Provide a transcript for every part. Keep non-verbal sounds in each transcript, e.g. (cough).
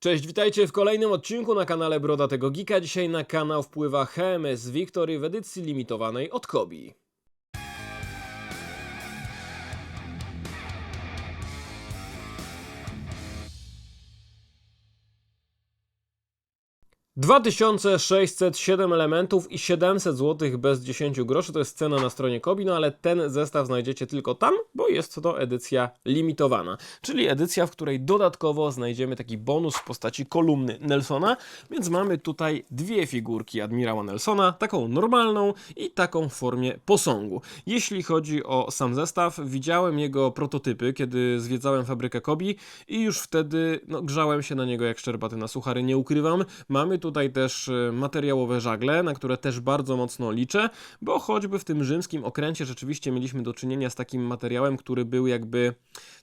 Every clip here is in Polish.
Cześć, witajcie w kolejnym odcinku na kanale Brodatego Geeka. Dzisiaj na kanał wpływa HMS Victory w edycji limitowanej od Kobi. Dwa tysiące sześćset siedem elementów i 700 zł bez 10 groszy to jest cena na stronie Kobi, no ale ten zestaw znajdziecie tylko tam, bo jest to edycja limitowana, czyli edycja, w której dodatkowo znajdziemy taki bonus w postaci kolumny Nelsona, więc mamy tutaj dwie figurki admirała Nelsona, taką normalną i taką w formie posągu. Jeśli chodzi o sam zestaw, widziałem jego prototypy, kiedy zwiedzałem fabrykę Kobi i już wtedy no, grzałem się na niego jak szczerbaty na suchary, nie ukrywam. Mamy tutaj też e, materiałowe żagle, na które też bardzo mocno liczę, bo choćby w tym rzymskim okręcie rzeczywiście mieliśmy do czynienia z takim materiałem, który był jakby,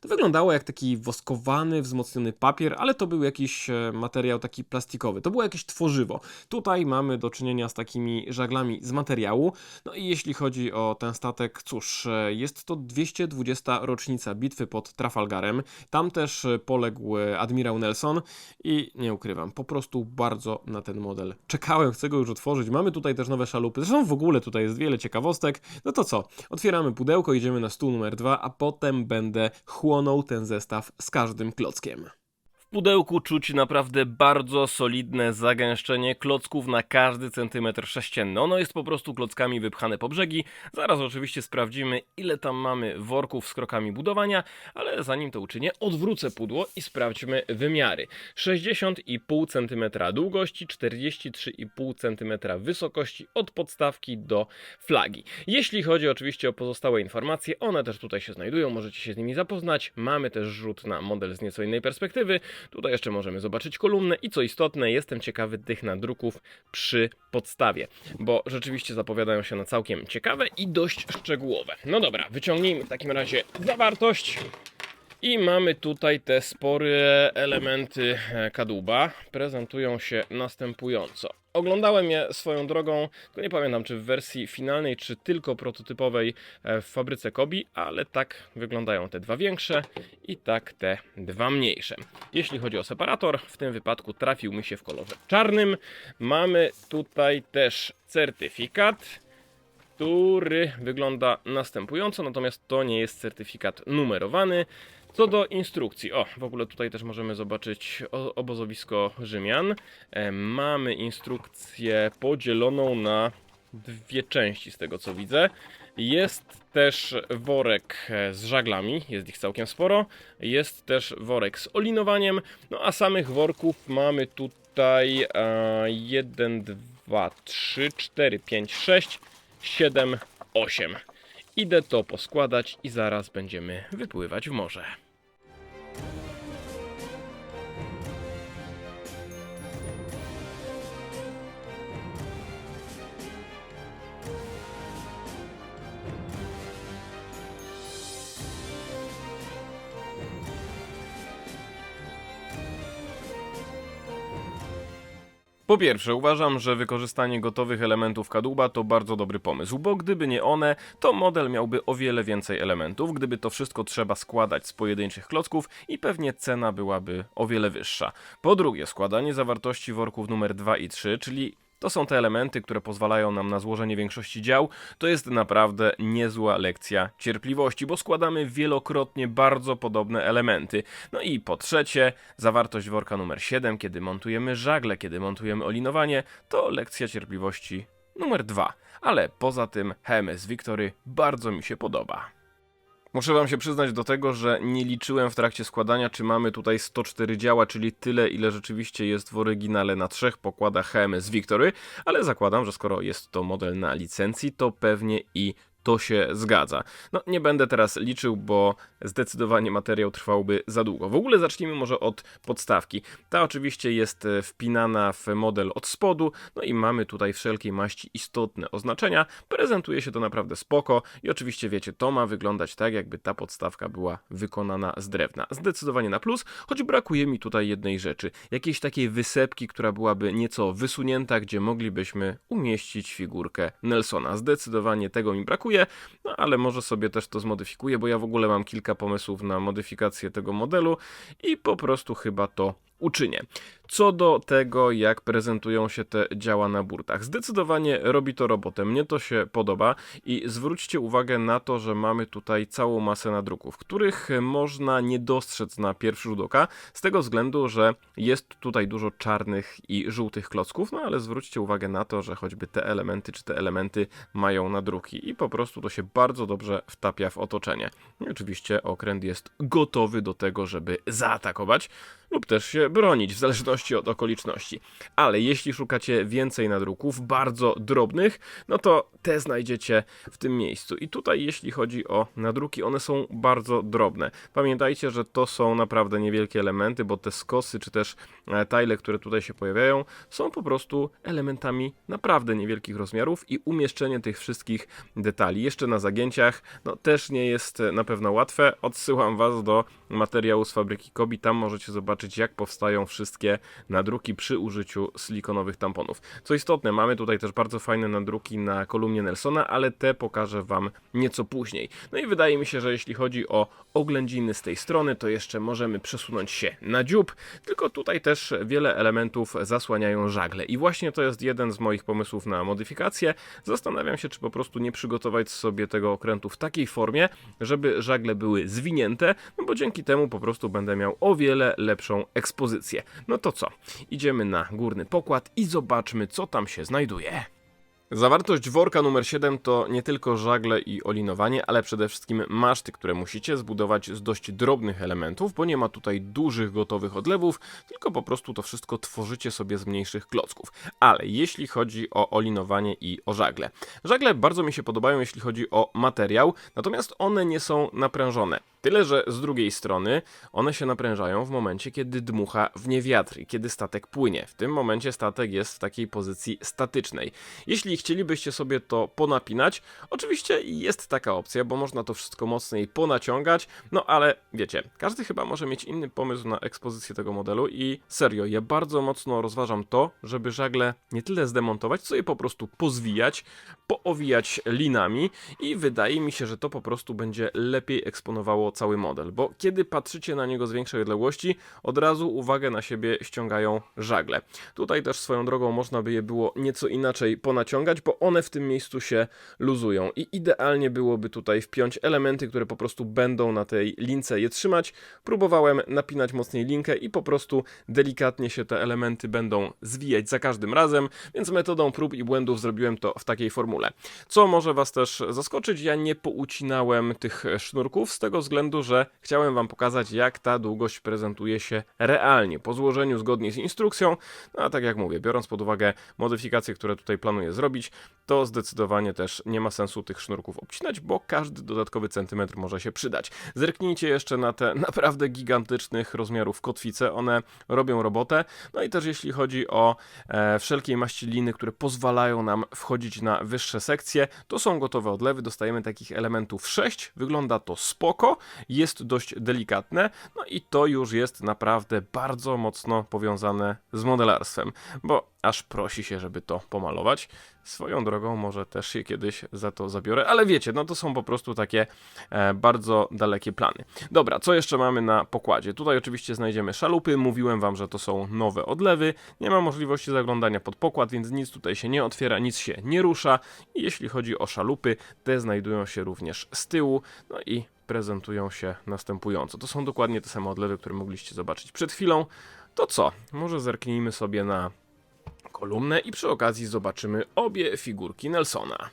to wyglądało jak taki woskowany, wzmocniony papier, ale to był jakiś e, materiał taki plastikowy, to było jakieś tworzywo. Tutaj mamy do czynienia z takimi żaglami z materiału, no i jeśli chodzi o ten statek, cóż, e, jest to 220. rocznica bitwy pod Trafalgarem, tam też e, poległ admirał Nelson i nie ukrywam, po prostu bardzo na ten model czekałem, chcę go już otworzyć. Mamy tutaj też nowe szalupy, zresztą w ogóle tutaj jest wiele ciekawostek. No to co, otwieramy pudełko, idziemy na stół numer dwa, a potem będę chłonął ten zestaw z każdym klockiem. Pudełku czuć naprawdę bardzo solidne zagęszczenie klocków na każdy centymetr sześcienny. Ono jest po prostu klockami wypchane po brzegi. Zaraz oczywiście sprawdzimy, ile tam mamy worków z krokami budowania, ale zanim to uczynię, odwrócę pudło i sprawdźmy wymiary. 60,5 cm długości, 43,5 cm wysokości od podstawki do flagi. Jeśli chodzi oczywiście o pozostałe informacje, one też tutaj się znajdują, możecie się z nimi zapoznać. Mamy też rzut na model z nieco innej perspektywy. Tutaj jeszcze możemy zobaczyć kolumnę i co istotne, jestem ciekawy tych nadruków przy podstawie, bo rzeczywiście zapowiadają się na całkiem ciekawe i dość szczegółowe. No dobra, wyciągnijmy w takim razie zawartość. I mamy tutaj te spore elementy e, kadłuba. Prezentują się następująco. Oglądałem je swoją drogą, nie pamiętam czy w wersji finalnej, czy tylko prototypowej e, w fabryce Kobi, ale tak wyglądają te dwa większe i tak te dwa mniejsze. Jeśli chodzi o separator, w tym wypadku trafił mi się w kolorze czarnym. Mamy tutaj też certyfikat który wygląda następująco, natomiast to nie jest certyfikat numerowany. Co do instrukcji, o, w ogóle tutaj też możemy zobaczyć obozowisko Rzymian. E, mamy instrukcję podzieloną na dwie części, z tego co widzę. Jest też worek e, z żaglami, jest ich całkiem sporo. Jest też worek z olinowaniem, no a samych worków mamy tutaj 1, 2, 3, 4, 5, 6, 7, 8. Idę to poskładać i zaraz będziemy wypływać w morze. Bye. Po pierwsze, uważam, że wykorzystanie gotowych elementów kadłuba to bardzo dobry pomysł, bo gdyby nie one, to model miałby o wiele więcej elementów, gdyby to wszystko trzeba składać z pojedynczych klocków i pewnie cena byłaby o wiele wyższa. Po drugie, składanie zawartości worków numer 2 i 3, czyli to są te elementy, które pozwalają nam na złożenie większości dział. To jest naprawdę niezła lekcja cierpliwości, bo składamy wielokrotnie bardzo podobne elementy. No i po trzecie, zawartość worka numer 7, kiedy montujemy żagle, kiedy montujemy olinowanie, to lekcja cierpliwości numer 2. Ale poza tym HMS Victory bardzo mi się podoba. Muszę wam się przyznać do tego, że nie liczyłem w trakcie składania, czy mamy tutaj 104 działa, czyli tyle, ile rzeczywiście jest w oryginale na trzech pokładach HMS Victory, ale zakładam, że skoro jest to model na licencji, to pewnie i to się zgadza. No, nie będę teraz liczył, bo zdecydowanie materiał trwałby za długo. W ogóle zacznijmy może od podstawki. Ta oczywiście jest e, wpinana w model od spodu, no i mamy tutaj wszelkiej maści istotne oznaczenia. Prezentuje się to naprawdę spoko i oczywiście wiecie, to ma wyglądać tak, jakby ta podstawka była wykonana z drewna. Zdecydowanie na plus, choć brakuje mi tutaj jednej rzeczy. Jakiejś takiej wysepki, która byłaby nieco wysunięta, gdzie moglibyśmy umieścić figurkę Nelsona. Zdecydowanie tego mi brakuje, no ale może sobie też to zmodyfikuję, bo ja w ogóle mam kilka pomysłów na modyfikację tego modelu i po prostu chyba to uczynię. Co do tego, jak prezentują się te działa na burtach. Zdecydowanie robi to robotę. Mnie to się podoba i zwróćcie uwagę na to, że mamy tutaj całą masę nadruków, których można nie dostrzec na pierwszy rzut oka, z tego względu, że jest tutaj dużo czarnych i żółtych klocków, no ale zwróćcie uwagę na to, że choćby te elementy czy te elementy mają nadruki i po prostu to się bardzo dobrze wtapia w otoczenie. I oczywiście okręt jest gotowy do tego, żeby zaatakować lub też się bronić, w zależności od okoliczności. Ale jeśli szukacie więcej nadruków, bardzo drobnych, no to te znajdziecie w tym miejscu. I tutaj, jeśli chodzi o nadruki, one są bardzo drobne. Pamiętajcie, że to są naprawdę niewielkie elementy, bo te skosy czy też e, tile, które tutaj się pojawiają, są po prostu elementami naprawdę niewielkich rozmiarów i umieszczenie tych wszystkich detali jeszcze na zagięciach, no też nie jest e, na pewno łatwe. Odsyłam Was do materiału z fabryki Kobi, tam możecie zobaczyć jak powstają wszystkie nadruki przy użyciu silikonowych tamponów. Co istotne, mamy tutaj też bardzo fajne nadruki na kolumnie Nelsona, ale te pokażę Wam nieco później. No i wydaje mi się, że jeśli chodzi o oględziny z tej strony, to jeszcze możemy przesunąć się na dziób, tylko tutaj też wiele elementów zasłaniają żagle i właśnie to jest jeden z moich pomysłów na modyfikację. Zastanawiam się, czy po prostu nie przygotować sobie tego okrętu w takiej formie, żeby żagle były zwinięte, no bo dzięki temu po prostu będę miał o wiele lepszą ekspozycję. No to co? Idziemy na górny pokład i zobaczmy, co tam się znajduje. Zawartość worka numer 7 to nie tylko żagle i olinowanie, ale przede wszystkim maszty, które musicie zbudować z dość drobnych elementów, bo nie ma tutaj dużych gotowych odlewów, tylko po prostu to wszystko tworzycie sobie z mniejszych klocków. Ale jeśli chodzi o olinowanie i o żagle. Żagle bardzo mi się podobają, jeśli chodzi o materiał, natomiast one nie są naprężone. Tyle, że z drugiej strony one się naprężają w momencie, kiedy dmucha w nie wiatr i kiedy statek płynie. W tym momencie statek jest w takiej pozycji statycznej. Jeśli chcielibyście sobie to ponapinać, oczywiście jest taka opcja, bo można to wszystko mocniej ponaciągać, no ale wiecie, każdy chyba może mieć inny pomysł na ekspozycję tego modelu i serio, ja bardzo mocno rozważam to, żeby żagle nie tyle zdemontować, co je po prostu pozwijać, poowijać linami i wydaje mi się, że to po prostu będzie lepiej eksponowało cały model, bo kiedy patrzycie na niego z większej odległości, od razu uwagę na siebie ściągają żagle. Tutaj też swoją drogą można by je było nieco inaczej ponaciągać, bo one w tym miejscu się luzują i idealnie byłoby tutaj wpiąć elementy, które po prostu będą na tej lince je trzymać. Próbowałem napinać mocniej linkę i po prostu delikatnie się te elementy będą zwijać za każdym razem, więc metodą prób i błędów zrobiłem to w takiej formule. Co może Was też zaskoczyć, ja nie poucinałem tych sznurków z tego względu, względu, że chciałem Wam pokazać, jak ta długość prezentuje się realnie, po złożeniu zgodnie z instrukcją. No a tak jak mówię, biorąc pod uwagę modyfikacje, które tutaj planuję zrobić, to zdecydowanie też nie ma sensu tych sznurków obcinać, bo każdy dodatkowy centymetr może się przydać. Zerknijcie jeszcze na te (laughs) naprawdę gigantycznych rozmiarów kotwice, one robią robotę. No i też jeśli chodzi o e, wszelkiej maści liny, które pozwalają nam wchodzić na wyższe sekcje, to są gotowe odlewy, dostajemy takich elementów 6, wygląda to spoko, jest dość delikatne, no i to już jest naprawdę bardzo mocno powiązane z modelarstwem, bo aż prosi się, żeby to pomalować. Swoją drogą może też się kiedyś za to zabiorę, ale wiecie, no to są po prostu takie e, bardzo dalekie plany. Dobra, co jeszcze mamy na pokładzie? Tutaj oczywiście znajdziemy szalupy, mówiłem wam, że to są nowe odlewy, nie ma możliwości zaglądania pod pokład, więc nic tutaj się nie otwiera, nic się nie rusza i jeśli chodzi o szalupy, te znajdują się również z tyłu, no i prezentują się następująco. To są dokładnie te same odlewy, które mogliście zobaczyć przed chwilą. To co? Może zerknijmy sobie na kolumnę i przy okazji zobaczymy obie figurki Nelsona.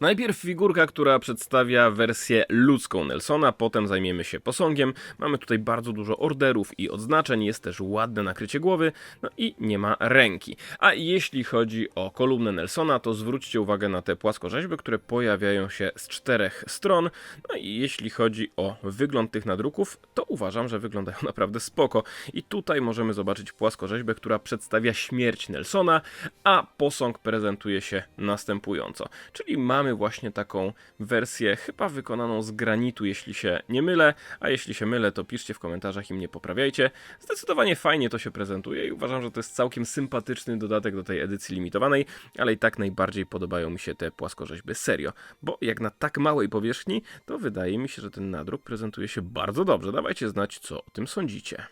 Najpierw figurka, która przedstawia wersję ludzką Nelsona, potem zajmiemy się posągiem. Mamy tutaj bardzo dużo orderów i odznaczeń, jest też ładne nakrycie głowy, no i nie ma ręki. A jeśli chodzi o kolumnę Nelsona, to zwróćcie uwagę na te płaskorzeźby, które pojawiają się z czterech stron. No i jeśli chodzi o wygląd tych nadruków, to uważam, że wyglądają (laughs) naprawdę spoko. I tutaj możemy zobaczyć płaskorzeźbę, która przedstawia śmierć Nelsona, a posąg prezentuje się następująco. Czyli mamy właśnie taką wersję, chyba wykonaną z granitu, jeśli się nie mylę, a jeśli się mylę, to piszcie w komentarzach i mnie poprawiajcie. Zdecydowanie fajnie to się prezentuje i uważam, że to jest całkiem sympatyczny dodatek do tej edycji limitowanej, ale i tak najbardziej podobają mi się te płaskorzeźby serio, bo jak na tak małej powierzchni, to wydaje mi się, że ten nadruk prezentuje się bardzo dobrze. Dawajcie znać, co o tym sądzicie.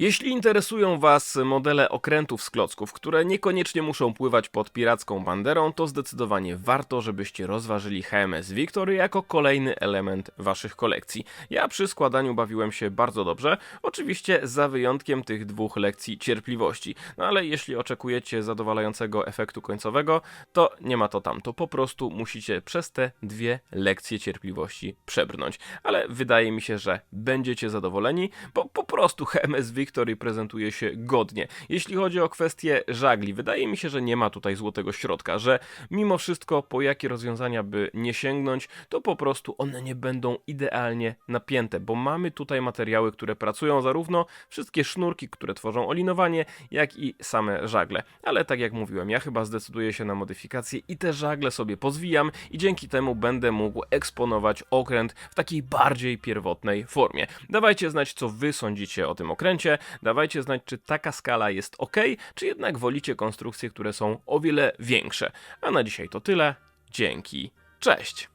Jeśli interesują Was modele okrętów z klocków, które niekoniecznie muszą pływać pod piracką banderą, to zdecydowanie warto, żebyście rozważyli HMS Victory jako kolejny element Waszych kolekcji. Ja przy składaniu bawiłem się bardzo dobrze, oczywiście za wyjątkiem tych dwóch lekcji cierpliwości. No ale jeśli oczekujecie zadowalającego efektu końcowego, to nie ma to tamto. Po prostu musicie przez te dwie lekcje cierpliwości przebrnąć. Ale wydaje mi się, że będziecie zadowoleni, bo po prostu HMS Victory prezentuje się godnie. Jeśli chodzi o kwestię żagli, wydaje mi się, że nie ma tutaj złotego środka, że mimo wszystko po jakie rozwiązania by nie sięgnąć, to po prostu one nie będą idealnie napięte, bo mamy tutaj materiały, które pracują zarówno wszystkie sznurki, które tworzą olinowanie, jak i same żagle. Ale tak jak mówiłem, ja chyba zdecyduję się na modyfikację i te żagle sobie pozwijam i dzięki temu będę mógł eksponować okręt w takiej bardziej pierwotnej formie. Dawajcie znać, co wy sądzicie o tym okręcie, dawajcie znać, czy taka skala jest ok, czy jednak wolicie konstrukcje, które są o wiele większe. A na dzisiaj to tyle. Dzięki. Cześć!